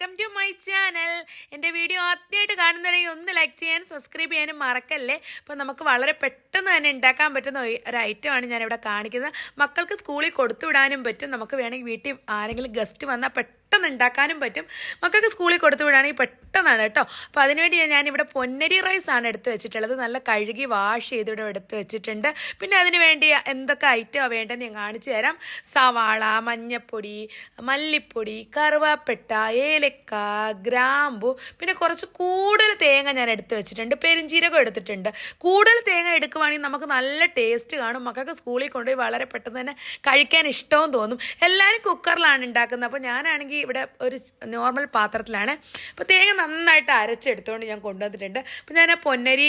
Welcome to my channel. എന്റെ video ആദ്യമായിട്ട് കാണുന്നവരെങ്കിൽ ഒന്ന് ലൈക്ക് ചെയ്യാനും സബ്സ്ക്രൈബ് ചെയ്യാനും മറക്കല്ലേ. അപ്പോൾ നമുക്ക് വളരെ പെട്ടെന്ന് തന്നെ ഉണ്ടാക്കാൻ പറ്റുന്ന ഒരു- ഐറ്റമാണ് ഞാനിവിടെ കാണിക്കുന്നത്. മക്കൾക്ക് സ്കൂളിൽ കൊടുത്തു വിടാനും പറ്റും. നമുക്ക് വേണമെങ്കിൽ വീട്ടിൽ ആരെങ്കിലും ഗസ്റ്റ് വന്നാൽ പെട്ടെന്ന് ഉണ്ടാക്കാനും പറ്റും. മക്കൾക്ക് സ്കൂളിൽ കൊടുത്തു വിടുകയാണെങ്കിൽ പെട്ടെന്നാണ് കേട്ടോ. അപ്പോൾ അതിനുവേണ്ടി ഞാനിവിടെ പൊന്നരി റൈസ് ആണ് എടുത്ത് വെച്ചിട്ടുള്ളത്. നല്ല കഴുകി വാഷ് ചെയ്ത് ഇവിടെ എടുത്ത് വെച്ചിട്ടുണ്ട്. പിന്നെ അതിന് വേണ്ടി എന്തൊക്കെ ഐറ്റമാണ് വേണ്ടതെന്ന് ഞാൻ കാണിച്ചു തരാം. സവാള മഞ്ഞപ്പൊടി മല്ലിപ്പൊടി കറുവാപ്പെട്ട ഏലക്ക ഗ്രാമ്പു പിന്നെ കുറച്ച് കൂടുതൽ തേങ്ങ ഞാൻ എടുത്ത് വെച്ചിട്ടുണ്ട്. പെരിഞ്ചീരകം എടുത്തിട്ടുണ്ട്. കൂടുതൽ തേങ്ങ എടുക്കുവാണെങ്കിൽ നമുക്ക് നല്ല ടേസ്റ്റ് കാണും. മക്കൾക്ക് സ്കൂളിൽ കൊണ്ടുപോയി വളരെ പെട്ടെന്ന് തന്നെ കഴിക്കാൻ ഇഷ്ടവും തോന്നും. എല്ലാവരും കുക്കറിലാണ് ഉണ്ടാക്കുന്നത്. അപ്പോൾ ഞാനാണെങ്കിൽ ഇവിടെ ഒരു നോർമൽ പാത്രത്തിലാണ്. അപ്പോൾ തേങ്ങ നന്നായിട്ട് അരച്ചെടുത്തുകൊണ്ട് ഞാൻ കൊണ്ടുവന്നിട്ടുണ്ട്. അപ്പോൾ ഞാൻ ആ പൊന്നരി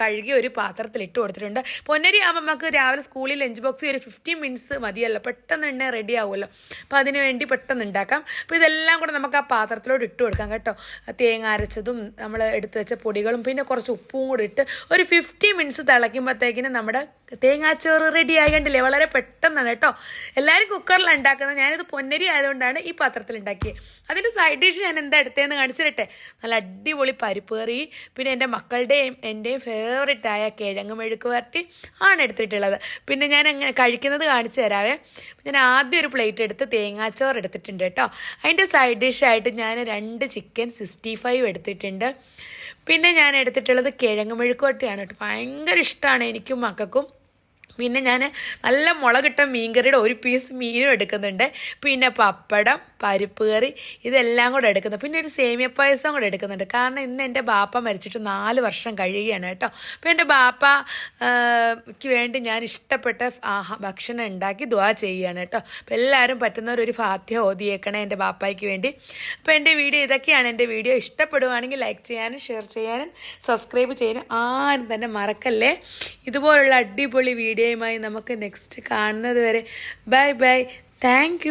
കഴുകി ഒരു പാത്രത്തിൽ ഇട്ട് കൊടുത്തിട്ടുണ്ട്. പൊന്നരി ആകുമ്പോൾ നമുക്ക് രാവിലെ സ്കൂളിൽ ലഞ്ച് ബോക്സ് ഒരു ഫിഫ്റ്റീൻ മിനിറ്റ്സ് മതിയല്ലോ. പെട്ടെന്ന് തന്നെ റെഡി ആവുമല്ലോ. അപ്പോൾ അതിന് വേണ്ടി പെട്ടെന്ന് ഉണ്ടാക്കാം. അപ്പോൾ ഇതെല്ലാം കൂടെ നമുക്ക് ആ പാത്രത്തിലോട്ട് ഇട്ട് കൊടുക്കാം കേട്ടോ. തേങ്ങ അരച്ചതും നമ്മൾ എടുത്ത് വെച്ച പൊടികളും പിന്നെ കുറച്ച് ഉപ്പും കൂടി ഇട്ട് ഒരു ഫിഫ്റ്റി മിനിറ്റ്സ് തിളയ്ക്കുമ്പോഴത്തേക്കിനും നമ്മുടെ തേങ്ങാച്ചോറ് റെഡി ആയിക്കണ്ടില്ലേ വളരെ പെട്ടെന്നാണ് കേട്ടോ. എല്ലാവരും കുക്കറിലാണ് ഉണ്ടാക്കുന്നത്. ഞാനിത് പൊന്നരി ആയതുകൊണ്ടാണ് ഈ പാത്രത്തിൽ ഉണ്ടാക്കിയത് അതിന്റെ സൈഡ് ഡിഷ് ഞാൻ എന്താ എടുത്തതെന്ന് കാണിച്ചു തരട്ടെ നല്ല അടിപൊളി പരിപ്പ് കറി പിന്നെ എന്റെ മക്കളുടെയും എന്റെയും ഫേവറേറ്റ് ആയ കിഴങ്ങ് മെഴുക്ക് വരട്ടി ആണ് എടുത്തിട്ടുള്ളത്. പിന്നെ ഞാൻ എങ്ങനെ കഴിക്കുന്നത് കാണിച്ചു തരാവേ. ഞാൻ ആദ്യം ഒരു പ്ലേറ്റ് എടുത്ത് തേങ്ങാച്ചോറ് എടുത്തിട്ടുണ്ട് കേട്ടോ. അതിന്റെ സൈഡ് ഡിഷായിട്ട് ഞാൻ രണ്ട് ചിക്കൻ സിക്സ്റ്റി ഫൈവ് എടുത്തിട്ടുണ്ട്. പിന്നെ ഞാൻ എടുത്തിട്ടുള്ളത് കിഴങ്ങ് മെഴുക്കുവട്ടിയാണ് കേട്ടോ. ഭയങ്കര ഇഷ്ടമാണ് എനിക്കും മക്കൾക്കും. പിന്നെ ഞാൻ നല്ല മുളകിട്ട മീൻകറിയുടെ ഒരു പീസ് മീനും എടുക്കുന്നുണ്ട്. പിന്നെ പപ്പടം പരിപ്പ് കറി ഇതെല്ലാം കൂടെ എടുക്കുന്നു. പിന്നെ ഒരു സേമിയ പായസം കൂടെ എടുക്കുന്നുണ്ട്. കാരണം ഇന്ന് എന്റെ ബാപ്പ മരിച്ചിട്ട് നാല് വർഷം കഴിയുകയാണ് കേട്ടോ. അപ്പോൾ എന്റെ ബാപ്പയ്ക്ക് വേണ്ടി ഞാൻ ഇഷ്ടപ്പെട്ട ഭക്ഷണം ഉണ്ടാക്കി ദുവാ ചെയ്യുകയാണ് കേട്ടോ. അപ്പോൾ എല്ലാവരും പറ്റുന്നവർ ഒരു ഫാത്യ ഓതിയേക്കണേ എന്റെ ബാപ്പായ്ക്ക് വേണ്ടി. അപ്പോൾ എന്റെ വീഡിയോ ഇതൊക്കെയാണ് എന്റെ വീഡിയോ. ഇഷ്ടപ്പെടുവാണെങ്കിൽ ലൈക്ക് ചെയ്യാനും ഷെയർ ചെയ്യാനും സബ്സ്ക്രൈബ് ചെയ്യാനും ആരും തന്നെ മറക്കല്ലേ? ഇതുപോലുള്ള അടിപൊളി വീഡിയോയുമായി നമുക്ക് നെക്സ്റ്റ് കാണുന്നത് വരെ. Bye bye thank